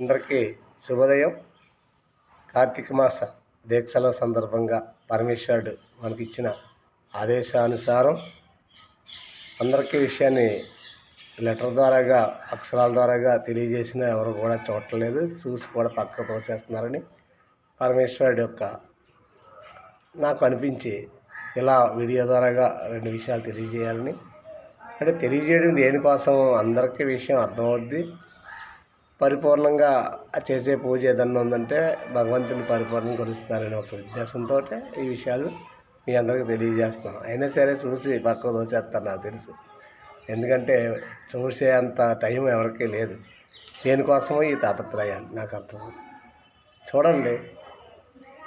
అందరికీ శుభోదయం. కార్తీక మాస దీక్షల సందర్భంగా పరమేశ్వరుడు మనకి ఇచ్చిన ఆదేశానుసారం అందరికీ విషయాన్ని లెటర్ ద్వారాగా అక్షరాల ద్వారాగా తెలియజేసిన ఎవరు కూడా చూడట్లేదు. చూసి కూడా పక్క తోసేస్తున్నారని పరమేశ్వరుడు యొక్క నాకు అనిపించి ఇలా వీడియో ద్వారాగా రెండు విషయాలు తెలియజేయాలని. అంటే తెలియజేయడం దేనికోసం? అందరికీ విషయం అర్థమవుద్ది. పరిపూర్ణంగా చేసే పూజ ఏదన్నా ఉందంటే భగవంతుని పరిపూర్ణం కొలుస్తారనే ఒక ఉద్దేశంతో ఈ విషయాలు మీ అందరికీ తెలియజేస్తాను అయినా సరే చూసి పక్క దోచేస్తారు నాకు తెలుసు. ఎందుకంటే చూసే అంత టైం ఎవరికీ లేదు. దేనికోసమో ఈ తాపత్రయాలు నాకు అర్థమవుతుంది. చూడండి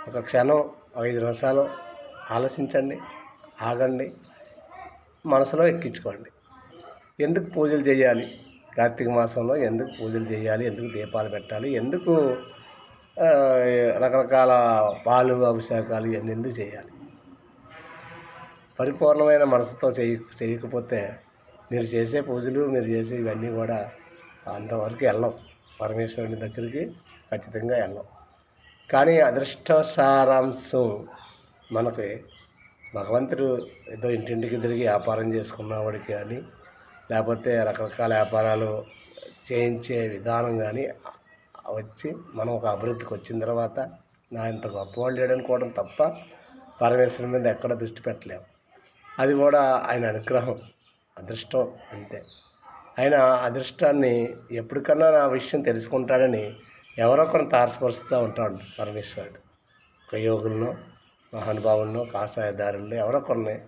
ఒక క్షణం ఐదు నిమిషాలు ఆలోచించండి ఆగండి మనసులో ఎక్కించుకోండి. ఎందుకు పూజలు చేయాలి? కార్తీక మాసంలో ఎందుకు పూజలు చేయాలి ఎందుకు దీపాలు పెట్టాలి ఎందుకు రకరకాల పాలు అభిషేకాలు ఇవన్నీ ఎందుకు చేయాలి? పరిపూర్ణమైన మనసుతో చేయ చేయకపోతే మీరు చేసే పూజలు మీరు చేసే ఇవన్నీ కూడా అంతవరకు వెళ్ళం పరమేశ్వరుని దగ్గరికి ఖచ్చితంగా వెళ్ళం కానీ అదృష్ట సారాంశం మనకి భగవంతుడు ఏదో ఇంటింటికి తిరిగి వ్యాపారం చేసుకున్నవాడికి కానీ లేకపోతే రకరకాల వ్యాపారాలు చేయించే విధానం కానీ వచ్చి మనం ఒక అభివృద్ధికి వచ్చిన తర్వాత నా ఇంత గొప్పవాళ్ళు లేడనుకోవడం తప్ప పరమేశ్వరుని మీద ఎక్కడ దృష్టి పెట్టలేము. అది కూడా ఆయన అనుగ్రహం అదృష్టం అంతే. ఆయన అదృష్టాన్ని ఎప్పటికన్నా నా విషయం తెలుసుకుంటాడని ఎవరో కొన్ని తారసపరుస్తూ ఉంటాడు పరమేశ్వరుడు. ఒక యోగులను మహానుభావులను కాషాయదారులను ఎవరో కొన్ని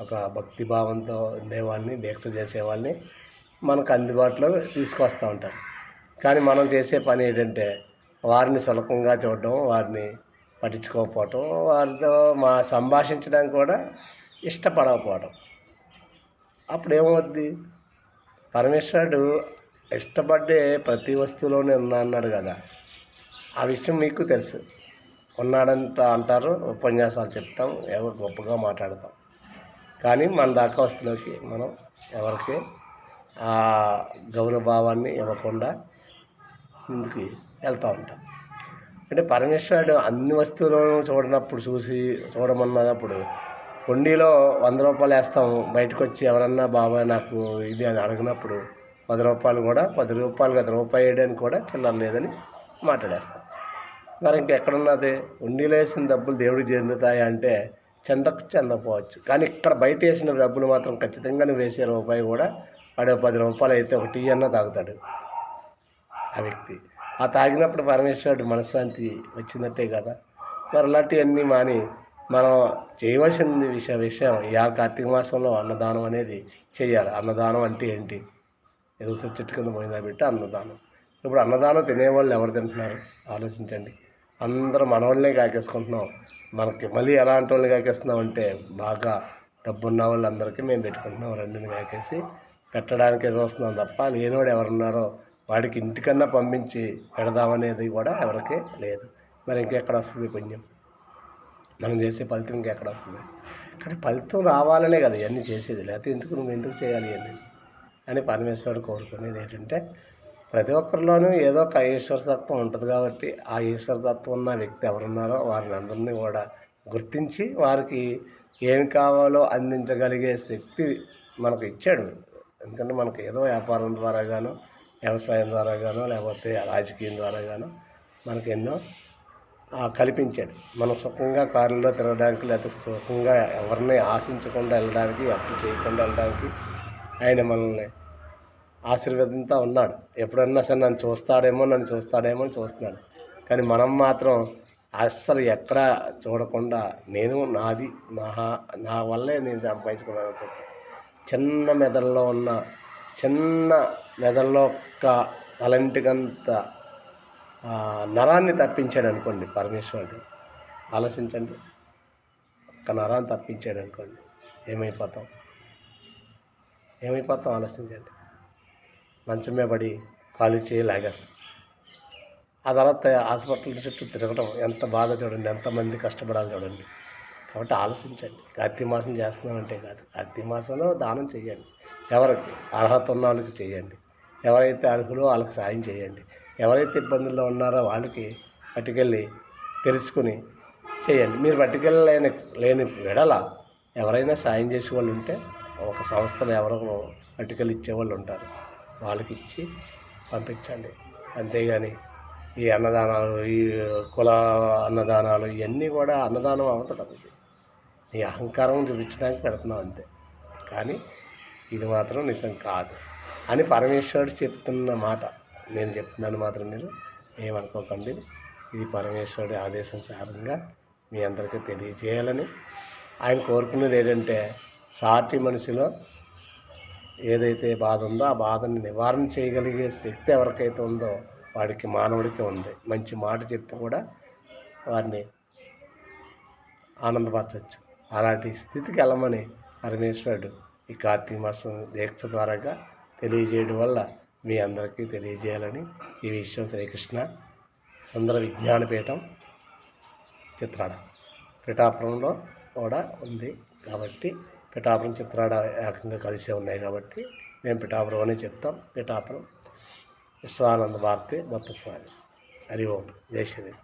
ఒక భక్తి భావంతో ఉండేవాళ్ళని దీక్ష చేసేవాళ్ళని మనకు అందుబాటులో తీసుకొస్తూ ఉంటారు. కానీ మనం చేసే పని ఏంటంటే వారిని సులభంగా చూడడం వారిని పట్టించుకోకపోవటం వారితో మా సంభాషించడానికి కూడా ఇష్టపడకపోవడం అప్పుడు ఏమవుద్ది? పరమేశ్వరుడు ఇష్టపడ్డే ప్రతి వస్తువులోనే ఉన్నా అన్నాడు కదా. ఆ విషయం మీకు తెలుసు. ఉన్నాడంట అంటారు ఉపన్యాసాలు చెప్తాం ఎవరు గొప్పగా మాట్లాడతాం. కానీ మన దాకా వస్తులోకి మనం ఎవరికి ఆ గౌరవభావాన్ని ఇవ్వకుండా ముందుకు వెళ్తూ ఉంటాం. అంటే పరమేశ్వరుడు అన్ని వస్తువులను చూడనప్పుడు చూసి చూడమన్నప్పుడు కొండీలో వంద రూపాయలు వేస్తాం బయటకు వచ్చి ఎవరన్నా బాబాయ్ నాకు ఇది అని అడిగినప్పుడు పది రూపాయలు కూడా పది రూపాయలు కదా రూపాయి వేయడానికి కూడా చిల్లర లేదని మాట్లాడేస్తాం. మరి ఇంకెక్కడున్నది? ఉండిలో వేసిన డబ్బులు దేవుడికి చెందుతాయి అంటే చెందకు చెందకపోవచ్చు. కానీ ఇక్కడ బయట వేసిన డబ్బులు మాత్రం ఖచ్చితంగా నువ్వు వేసే రూపాయి కూడా వాడు పది రూపాయలు అయితే ఒక టీ అన్న తాగుతాడు ఆ వ్యక్తి. ఆ తాగినప్పుడు పరమేశ్వరుడు మనశ్శాంతి వచ్చినట్టే కదా. మరి అలాంటివన్నీ మాని మనం చేయవలసింది విషయ విషయం ఈ ఆ కార్తీక మాసంలో అన్నదానం అనేది చేయాలి. అన్నదానం అంటే ఏంటి? ఎదురు చెట్టు కింద పోయిందా పెట్టి అన్నదానం. ఇప్పుడు అన్నదానం తినేవాళ్ళు ఎవరు తింటున్నారు? ఆలోచించండి. అందరూ మనవాళ్ళనే కాకేసుకుంటున్నాం. మనకి మళ్ళీ ఎలాంటి వాళ్ళని కాకేస్తున్నాం అంటే బాగా డబ్బున్న వాళ్ళందరికీ మేము పెట్టుకుంటున్నాం రెండుని కాకేసి. పెట్టడానికే చూస్తున్నాం తప్ప లేనివాడు ఎవరున్నారో వాడికి ఇంటికన్నా పంపించి పెడదామనేది కూడా ఎవరికి లేదు. మరి ఇంకెక్కడ వస్తుంది పుణ్యం? మనం చేసే ఫలితం ఇంకెక్కడ వస్తుంది? కానీ ఫలితం రావాలనే కదా ఇవన్నీ చేసేది. లేకపోతే ఎందుకు నువ్వు ఎందుకు చేయాలి ఇవన్నీ? అని పరమేశ్వరుడు కోరుకునేది ఏంటంటే ప్రతి ఒక్కరిలోనూ ఏదో ఒక ఈశ్వర తత్వం ఉంటుంది కాబట్టి ఆ ఈశ్వరతత్వం ఉన్న వ్యక్తి ఎవరున్నారో వారిని అందరినీ కూడా గుర్తించి వారికి ఏమి కావాలో అందించగలిగే శక్తి మనకు ఇచ్చాడు. ఎందుకంటే మనకు ఏదో వ్యాపారం ద్వారా గాను వ్యవసాయం ద్వారా గాను లేకపోతే రాజకీయం ద్వారా గాను మనకు ఎన్నో కల్పించాడు. మనం సుఖంగా కారులో తిరగడానికి లేకపోతే సుఖంగా ఎవరిని ఆశించకుండా వెళ్ళడానికి అప్పు చేయకుండా వెళ్ళడానికి ఆయన మనల్ని ఆశీర్వదింతా ఉన్నాడు. ఎప్పుడన్నా సరే నన్ను చూస్తాడేమో నన్ను చూస్తాడేమో అని చూస్తున్నాడు. కానీ మనం మాత్రం అస్సలు ఎక్కడ చూడకుండా నేను నాది నా నా వల్లే నేను సంపాదించుకున్నాను అనుకుంటా చిన్న మెదడులో ఉన్న చిన్న మెదడులో ఒక్క తలంటికంత నరాన్ని తప్పించాడు అనుకోండి పరమేశ్వరుడు. ఆలోచించండి. ఒక్క నరాన్ని తప్పించాడు అనుకోండి ఏమైపోతాం? ఏమైపోతాం? ఆలోచించండి. మంచం మీద పడి కాలు చేయి లాగేస్తాం ఆ తర్వాత హాస్పిటల్ చుట్టూ తిరగడం ఎంత బాధ చూడండి ఎంతమంది కష్టపడాలి చూడండి. కాబట్టి ఆలోచించండి. కార్తీక మాసం చేస్తున్నామంటే కాదు. కార్తీక మాసంలో దానం చేయండి. ఎవరికి? అర్హత ఉన్న వాళ్ళకి చేయండి. ఎవరైతే అర్హులో వాళ్ళకి సాయం చేయండి. ఎవరైతే ఇబ్బందుల్లో ఉన్నారో వాళ్ళకి పట్టుకెళ్ళి తెలుసుకుని చేయండి. మీరు పట్టుకెళ్ళలేని లేని విడల ఎవరైనా సాయం చేసే వాళ్ళు ఉంటే ఒక సంస్థలో ఎవరో పట్టుకెళ్ళి ఇచ్చేవాళ్ళు ఉంటారు. వాళ్ళకి ఇచ్చి పంపించండి. అంతేగాని ఈ అన్నదానాలు ఈ కుల అన్నదానాలు ఇవన్నీ కూడా అన్నదానం అవుతుంది నీ అహంకారం చూపించడానికి పెడుతున్నాం అంతే. కానీ ఇది మాత్రం నిజం కాదు అని పరమేశ్వరుడు చెప్తున్న మాట. నేను చెప్తున్నాను మాత్రం మీరు ఏమనుకోకండి. ఇది పరమేశ్వరుడి ఆదేశం సారంగా మీ అందరికీ తెలియజేయాలని ఆయన కోరుకునేది ఏంటంటే సాటి మనిషిలో ఏదైతే బాధ ఉందో ఆ బాధని నివారణ చేయగలిగే శక్తి ఎవరికైతే ఉందో వాడికి మానవుడికి ఉంది. మంచి మాట చెప్పి కూడా వారిని ఆనందపరచవచ్చు అలాంటి స్థితికి వెళ్ళమని పరమేశ్వరుడు ఈ కార్తీక మాసం దీక్ష ద్వారాగా తెలియజేయడం వల్ల మీ అందరికీ తెలియజేయాలని ఈ విషయం శ్రీకృష్ణ సుందర విజ్ఞానపీఠం చిత్రాడ పిఠాపురంలో కూడా ఉంది. కాబట్టి పిఠాపురం చిత్రాడ ఏకంగా కలిసే ఉన్నాయి కాబట్టి మేము పిఠాపురం అనే చెప్తాం. పిఠాపురం విశ్వానంద భారతి దత్తస్వామి హరి ఓం. జై శ్రీదేవి.